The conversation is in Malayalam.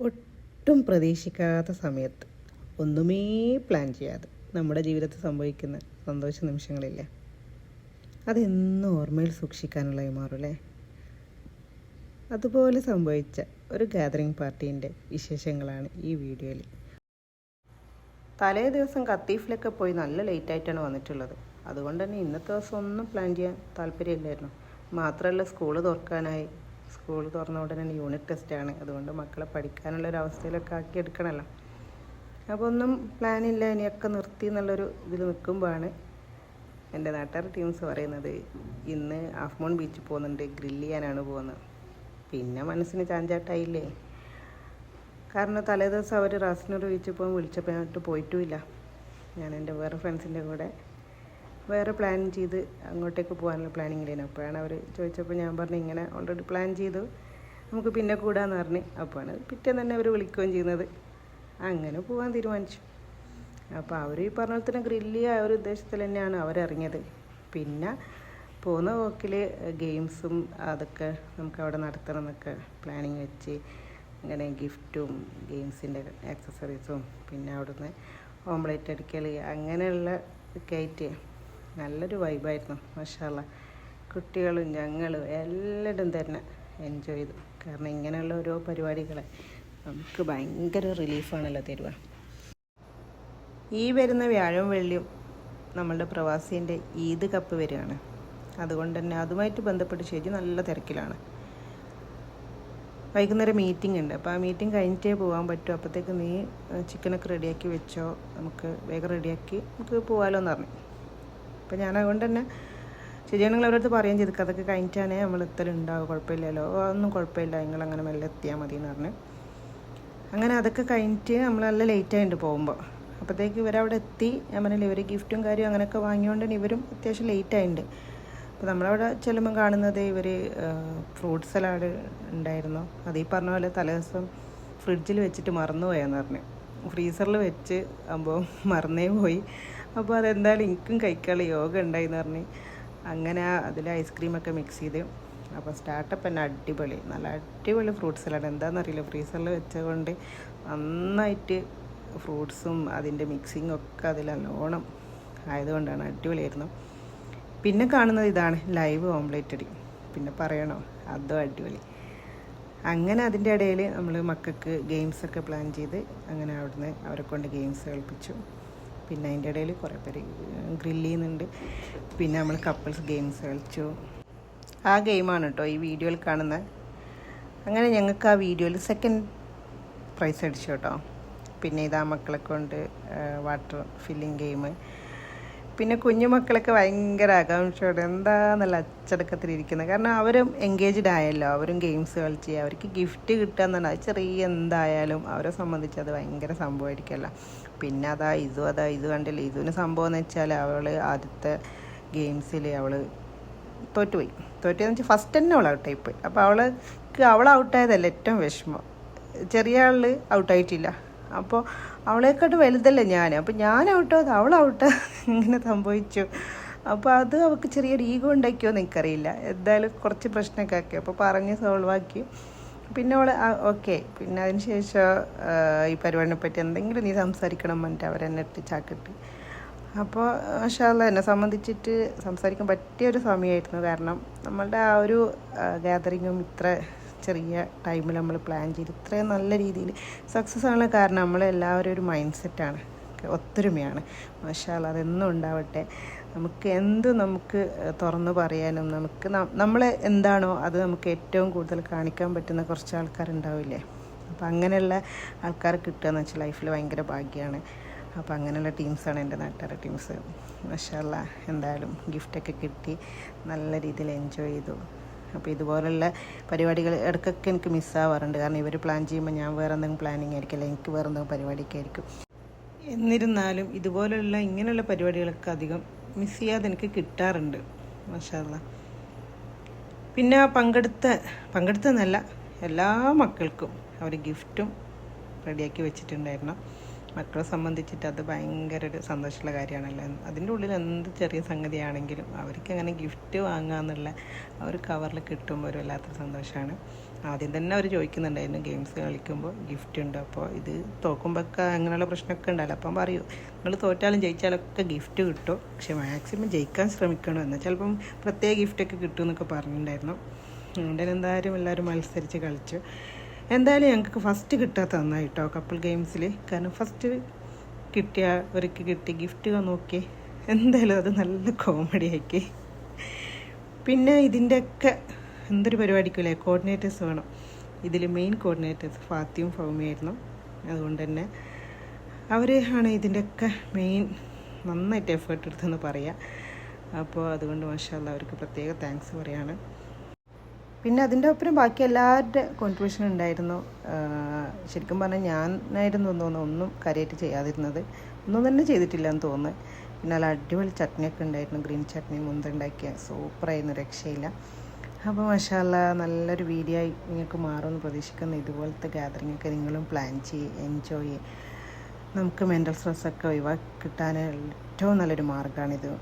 ഒട്ടും പ്രതീക്ഷിക്കാത്ത സമയത്ത് ഒന്നുമേ പ്ലാൻ ചെയ്യാതെ നമ്മുടെ ജീവിതത്തിൽ സംഭവിക്കുന്ന സന്തോഷ നിമിഷങ്ങളില്ല? അതെന്നും ഓർമ്മയിൽ സൂക്ഷിക്കാനുള്ളതായി മാറുമല്ലേ അതുപോലെ സംഭവിച്ച ഒരു ഗാദറിംഗ് പാർട്ടീന്റെ വിശേഷങ്ങളാണ് ഈ വീഡിയോയിൽ തലേ ദിവസം കത്തീഫിലൊക്കെ പോയി നല്ല ലേറ്റ് ആയിട്ടാണ് വന്നിട്ടുള്ളത്. അതുകൊണ്ട് തന്നെ ഇന്നത്തെ ദിവസം ഒന്നും പ്ലാൻ ചെയ്യാൻ താല്പര്യമില്ലായിരുന്നു. മാത്രമല്ല സ്കൂൾ തുറക്കാനായി. സ്കൂൾ തുറന്ന ഉടനെ യൂണിറ്റ് ടെസ്റ്റാണ് അതുകൊണ്ട് മക്കളെ പഠിക്കാനുള്ള ഒരു അവസ്ഥയിലൊക്കെ ആക്കി എടുക്കണമല്ലോ അപ്പോൾ ഒന്നും പ്ലാനില്ല ഇനിയൊക്കെ നിർത്തി എന്നുള്ളൊരു ഇതിൽ നിൽക്കുമ്പോഴാണ് എന്റെ നാട്ടുകാർ ടീംസ് പറയുന്നത് ഇന്ന് ഹാഫ് മൂൺ ബീച്ചിൽ പോകുന്നുണ്ട്. ഗ്രില്ല് ചെയ്യാനാണ് പോകുന്നത്. പിന്നെ മനസ്സിന് ചാഞ്ചാട്ടായില്ലേ? കാരണം തലേദിവസം അവർ റാസിനൂർ ബീച്ചിൽ പോകാൻ വിളിച്ചപ്പോൾ ഞാനിട്ട് പോയിട്ടുമില്ല. ഞാൻ എന്റെ വേറെ ഫ്രണ്ട്സിന്റെ കൂടെ വേറെ പ്ലാൻ ചെയ്ത് അങ്ങോട്ടേക്ക് പോകാനുള്ള പ്ലാനിങ്ങിലായിരുന്നു അപ്പോഴാണ് അവർ ചോദിച്ചപ്പോൾ ഞാൻ പറഞ്ഞു ഇങ്ങനെ ഓൾറെഡി പ്ലാൻ ചെയ്തു. നമുക്ക് പിന്നെ കൂടാന്ന് പറഞ്ഞ് അപ്പോഴാണ് പിറ്റേന്ന് തന്നെ അവർ വിളിക്കുകയും ചെയ്യുന്നത്. അങ്ങനെ പോകാൻ തീരുമാനിച്ചു. അപ്പോൾ അവർ ഈ പറഞ്ഞ പോലെ തന്നെ ഗ്രില്ല് ആ ഒരു ഉദ്ദേശത്തിൽ തന്നെയാണ് അവരിറങ്ങിയത്. പിന്നെ പോകുന്ന പോക്കിൽ ഗെയിംസും അതൊക്കെ നമുക്ക് അവിടെ നടത്തണം എന്നൊക്കെ പ്ലാനിങ് വെച്ച് അങ്ങനെ ഗിഫ്റ്റും ഗെയിംസിന്റെ ആക്സസറീസും പിന്നെ അവിടുന്ന് ഓംലേറ്റ് അടിക്കൽ അങ്ങനെയുള്ള കയറ്റ് നല്ലൊരു വൈബായിരുന്നു മഷാല കുട്ടികളും ഞങ്ങളും എല്ലാവരും തന്നെ എൻജോയ് ചെയ്തു. കാരണം ഇങ്ങനെയുള്ള ഓരോ പരിപാടികളെ നമുക്ക് ഭയങ്കര റിലീഫാണല്ലോ തരുക. ഈ വരുന്ന വ്യാഴം വെള്ളിയും നമ്മളുടെ പ്രവാസീന്റെ ഈദ് കപ്പ് വരികയാണ്. അതുകൊണ്ട് തന്നെ അതുമായിട്ട് ബന്ധപ്പെട്ട് ശരി നല്ല തിരക്കിലാണ്. വൈകുന്നേരം മീറ്റിംഗ് ഉണ്ട്. അപ്പോൾ ആ മീറ്റിംഗ് കഴിഞ്ഞിട്ടേ പോകാൻ പറ്റൂ. അപ്പോഴത്തേക്ക് നീ ചിക്കനൊക്കെ റെഡിയാക്കി വെച്ചോ. നമുക്ക് വേഗം റെഡിയാക്കി നമുക്ക് പോകാമല്ലോ എന്ന് പറഞ്ഞു. അപ്പോൾ ഞാൻ അതുകൊണ്ട് തന്നെ ശരിയാണ് നിങ്ങൾ അവരടുത്ത് പറയുകയും ചെയ്തു അതൊക്കെ കഴിഞ്ഞിട്ടാണേ നമ്മൾ എത്തലുണ്ടാവും കുഴപ്പമില്ലല്ലോ. അതൊന്നും കുഴപ്പമില്ല. നിങ്ങൾ അങ്ങനെ മെല്ലെ എത്തിയാൽ മതി എന്ന് പറഞ്ഞ്. അങ്ങനെ അതൊക്കെ കഴിഞ്ഞിട്ട് നമ്മൾ നല്ല ലേറ്റ് ആയിട്ട് പോകുമ്പോൾ. അപ്പോഴത്തേക്ക് ഇവരവിടെ എത്തി. ഞാൻ പറഞ്ഞില്ല ഇവർ ഗിഫ്റ്റും കാര്യവും അങ്ങനെയൊക്കെ വാങ്ങിയോണ്ട് ഇവരും അത്യാവശ്യം ലേറ്റ് ആയിട്ടുണ്ട് അപ്പോൾ നമ്മളവിടെ ചെല്ലുമ്പോൾ കാണുന്നത് ഇവർ ഫ്രൂട്ട് സലാഡ് ഉണ്ടായിരുന്നു. അത് പറഞ്ഞ പോലെ തലേദിവസം ഫ്രിഡ്ജിൽ വെച്ചിട്ട് മറന്നുപോയെന്ന് പറഞ്ഞു. ഫ്രീസറിൽ വെച്ച് അപ്പോൾ മറന്നേ പോയി. അപ്പോൾ അതെന്തായാലും എനിക്കും കഴിക്കാനുള്ള യോഗ ഉണ്ടായിന്ന് പറഞ്ഞ് അങ്ങനെ അതിൽ ഐസ്ക്രീമൊക്കെ മിക്സ് ചെയ്ത്. അപ്പോൾ സ്റ്റാർട്ടപ്പ് തന്നെ അടിപൊളി. നല്ല അടിപൊളി ഫ്രൂട്ട് സലാഡ് എന്താണെന്നറിയില്ല ഫ്രീസറിൽ വെച്ചതുകൊണ്ട് നന്നായിട്ട് ഫ്രൂട്ട്സും അതിന്റെ മിക്സിങ്ങും ഒക്കെ അതിൽ നല്ലോണം ആയതുകൊണ്ടാണ് അടിപൊളിയായിരുന്നു. പിന്നെ കാണുന്നത് ഇതാണ് ലൈവ് ഓംലേറ്റ് അടി. പിന്നെ പറയണോ? അതും അടിപൊളി. അങ്ങനെ അതിന്റെ ഇടയിൽ നമ്മൾ മക്കൾക്ക് ഗെയിംസൊക്കെ പ്ലാൻ ചെയ്ത് അങ്ങനെ അവിടുന്ന് അവരെ കൊണ്ട് ഗെയിംസ് കളിപ്പിച്ചു. പിന്നെ അതിന്റെ ഇടയിൽ കുറേ പേര് ഗ്രില്ല് ചെയ്യുന്നുണ്ട്. പിന്നെ നമ്മൾ കപ്പിൾസ് ഗെയിംസ് കളിച്ചു. ആ ഗെയിമാണ് കേട്ടോ ഈ വീഡിയോയിൽ കാണുന്നത്. അങ്ങനെ ഞങ്ങൾക്ക് ആ വീഡിയോയിൽ സെക്കൻഡ് പ്രൈസ് അടിച്ചു കേട്ടോ. പിന്നെ ഇതാ മക്കളെ കൊണ്ട് വാട്ടർ ഫില്ലിങ് ഗെയിം പിന്നെ കുഞ്ഞു മക്കളൊക്കെ ഭയങ്കര ആകാംക്ഷയോടെ എന്താന്നുള്ള അച്ചടക്കത്തിലിരിക്കുന്നത് കാരണം അവരും എൻഗേജ്ഡ് ആയല്ലോ അവരും ഗെയിംസ് കളിച്ച് അവർക്ക് ഗിഫ്റ്റ് കിട്ടുക എന്നാണ് അത് ചെറിയ എന്തായാലും അവരെ സംബന്ധിച്ച് അത് ഭയങ്കര സംഭവമായിരിക്കുമല്ലോ. പിന്നെ അതാ ഇതും അതാ ഇത് കണ്ടില്ല? ഇതിന് സംഭവം എന്ന് വെച്ചാൽ അവൾ ആദ്യത്തെ ഗെയിംസിൽ അവൾ തോറ്റുപോയി. തോറ്റെന്ന് വെച്ചാൽ ഫസ്റ്റ് തന്നെ അവൾ ഔട്ടായി പോയി. അപ്പോൾ അവൾക്ക് അവൾ ഔട്ടായതല്ല ഏറ്റവും വിഷമം. ചെറിയ ആൾ ഔട്ടായിട്ടില്ല അപ്പോൾ അവളെക്കാട്ട് വലുതല്ലേ ഞാൻ അപ്പോൾ ഞാൻ ഔട്ടോ അവൾ ഔട്ട് ഇങ്ങനെ സംഭവിച്ചു. അപ്പോൾ അത് അവൾക്ക് ചെറിയൊരു ഈഗോ ഉണ്ടാക്കിയോ എനിക്കറിയില്ല. എന്തായാലും കുറച്ച് പ്രശ്നമൊക്കെ ആക്കി. അപ്പോൾ പറഞ്ഞ് സോൾവ് ആക്കി. പിന്നെ അവൾ ഓക്കെ പിന്നെ അതിന് ശേഷം ഈ പരിപാടിനെ പറ്റി എന്തെങ്കിലും നീ സംസാരിക്കണം എന്നിട്ട് അവരെന്നെ ഇട്ട് ചാക്കിട്ട് അപ്പോൾ മാഷാല്ല എന്നെ സംബന്ധിച്ചിട്ട് സംസാരിക്കാൻ പറ്റിയ ഒരു സമയമായിരുന്നു. കാരണം നമ്മളുടെ ആ ഒരു ഗാദറിങ്ങും ഇത്ര ചെറിയ ടൈമിൽ നമ്മൾ പ്ലാൻ ചെയ്ത് ഇത്രയും നല്ല രീതിയിൽ സക്സസ് ആണ് കാരണം നമ്മളെല്ലാവരും ഒരു മൈൻഡ് സെറ്റാണ് ഒത്തൊരുമയാണ്. മഷാല അതെന്നും ഉണ്ടാവട്ടെ. നമുക്ക് എന്ത് നമുക്ക് തുറന്നു പറയാനും നമുക്ക് നമ്മൾ എന്താണോ അത് നമുക്ക് ഏറ്റവും കൂടുതൽ കാണിക്കാൻ പറ്റുന്ന കുറച്ച് ആൾക്കാരുണ്ടാവില്ലേ? അപ്പോൾ അങ്ങനെയുള്ള ആൾക്കാർ കിട്ടുക എന്ന് വെച്ചാൽ ലൈഫിൽ ഭയങ്കര ഭാഗ്യമാണ് അപ്പോൾ അങ്ങനെയുള്ള ടീംസാണ് എന്റെ നാട്ടുകാരുടെ ടീംസ് മഷാല്ല എന്തായാലും ഗിഫ്റ്റൊക്കെ കിട്ടി. നല്ല രീതിയിൽ എൻജോയ് ചെയ്തു. അപ്പോൾ ഇതുപോലുള്ള പരിപാടികൾ ഇടയ്ക്കൊക്കെ എനിക്ക് മിസ്സാവാറുണ്ട് കാരണം ഇവർ പ്ലാൻ ചെയ്യുമ്പോൾ ഞാൻ വേറെ എന്തെങ്കിലും പ്ലാനിങ് ആയിരിക്കും. അല്ലെങ്കിൽ എനിക്ക് വേറെ എന്തെങ്കിലും പരിപാടിയൊക്കെ ആയിരിക്കും. എന്നിരുന്നാലും ഇതുപോലുള്ള ഇങ്ങനെയുള്ള പരിപാടികളൊക്കെ അധികം മിസ് ചെയ്യാതെ എനിക്ക് കിട്ടാറുണ്ട്. മാഷാല്ല പിന്നെ പങ്കെടുത്ത പങ്കെടുത്തെന്നല്ല എല്ലാ മക്കൾക്കും അവർ ഗിഫ്റ്റും റെഡിയാക്കി വെച്ചിട്ടുണ്ടായിരുന്നു. മക്കളെ സംബന്ധിച്ചിട്ട് അത് ഭയങ്കര ഒരു സന്തോഷമുള്ള കാര്യമാണല്ലോ. അതിന്റെ ഉള്ളിൽ എന്ത് ചെറിയ സംഗതിയാണെങ്കിലും അവർക്ക് അങ്ങനെ ഗിഫ്റ്റ് വാങ്ങാന്നുള്ള ആ ഒരു കവറിൽ കിട്ടുമ്പോൾ ഒരു വല്ലാത്തൊരു സന്തോഷമാണ്. ആദ്യം തന്നെ അവർ ചോദിക്കുന്നുണ്ടായിരുന്നു ഗെയിംസ് കളിക്കുമ്പോൾ ഗിഫ്റ്റ് ഉണ്ട്? അപ്പോൾ ഇത് തോക്കുമ്പോഴൊക്കെ അങ്ങനെയുള്ള പ്രശ്നമൊക്കെ ഉണ്ടല്ലോ അപ്പം പറയൂ നിങ്ങൾ തോറ്റാലും ജയിച്ചാലൊക്കെ ഗിഫ്റ്റ് കിട്ടും. പക്ഷേ മാക്സിമം ജയിക്കാൻ ശ്രമിക്കണം. എന്നാൽ ചിലപ്പം പ്രത്യേക ഗിഫ്റ്റൊക്കെ കിട്ടും എന്നൊക്കെ പറഞ്ഞിട്ടുണ്ടായിരുന്നു. അതുകൊണ്ട് എന്തായാലും എല്ലാവരും മത്സരിച്ച് കളിച്ചു. എന്തായാലും ഞങ്ങൾക്ക് ഫസ്റ്റ് കിട്ടാത്ത നന്നായി കേട്ടോ കപ്പിൾ ഗെയിംസിൽ കാരണം ഫസ്റ്റ് കിട്ടിയ അവർക്ക് കിട്ടിയ ഗിഫ്റ്റ് നോക്കി എന്തായാലും അത് നല്ല കോമഡി ആക്കി. പിന്നെ ഇതിന്റെയൊക്കെ എന്തൊരു പരിപാടിക്കില്ലേ? കോർഡിനേറ്റേഴ്സ് വേണം. ഇതിൽ മെയിൻ കോർഡിനേറ്റേഴ്സ് ഫാത്തിയും ഫൗമിയായിരുന്നു അതുകൊണ്ട് തന്നെ അവർ ആണ് ഇതിന്റെയൊക്കെ മെയിൻ നന്നായിട്ട് എഫേർട്ട് എടുത്തെന്ന് പറയാം. അപ്പോൾ അതുകൊണ്ട് മാഷാല്ല അവർക്ക് പ്രത്യേക താങ്ക്സ് പറയാണ്. പിന്നെ അതിന്റെ ഒപ്പം ബാക്കി എല്ലാവരുടെ കോൺട്രിബ്യൂഷൻ ഉണ്ടായിരുന്നു. ശരിക്കും പറഞ്ഞാൽ ഞാനായിരുന്നു തോന്നുന്നു ഒന്നും കാര്യമായിട്ട് ചെയ്യാതിരുന്നത്. ഒന്നും തന്നെ ചെയ്തിട്ടില്ല എന്ന് തോന്നുന്നു. പിന്നെ നല്ല അടിപൊളി ചട്നിയൊക്കെ ഉണ്ടായിരുന്നു. ഗ്രീൻ ചട്നി മുന്തുണ്ടാക്കിയ സൂപ്പറായിരുന്നു രക്ഷയില്ല. അപ്പോൾ മഷാല നല്ലൊരു വീഡിയോ ആയി നിങ്ങൾക്ക് മാറുമെന്ന് പ്രതീക്ഷിക്കുന്നു. ഇതുപോലത്തെ ഗ്യാതറിങ്ങൊക്കെ നിങ്ങളും പ്ലാൻ ചെയ്യ് എൻജോയ് ചെയ്യേ. നമുക്ക് മെന്റൽ സ്ട്രെസ്സൊക്കെ ഒഴിവാക്കി കിട്ടാൻ ഏറ്റവും നല്ലൊരു മാർഗമാണിത്.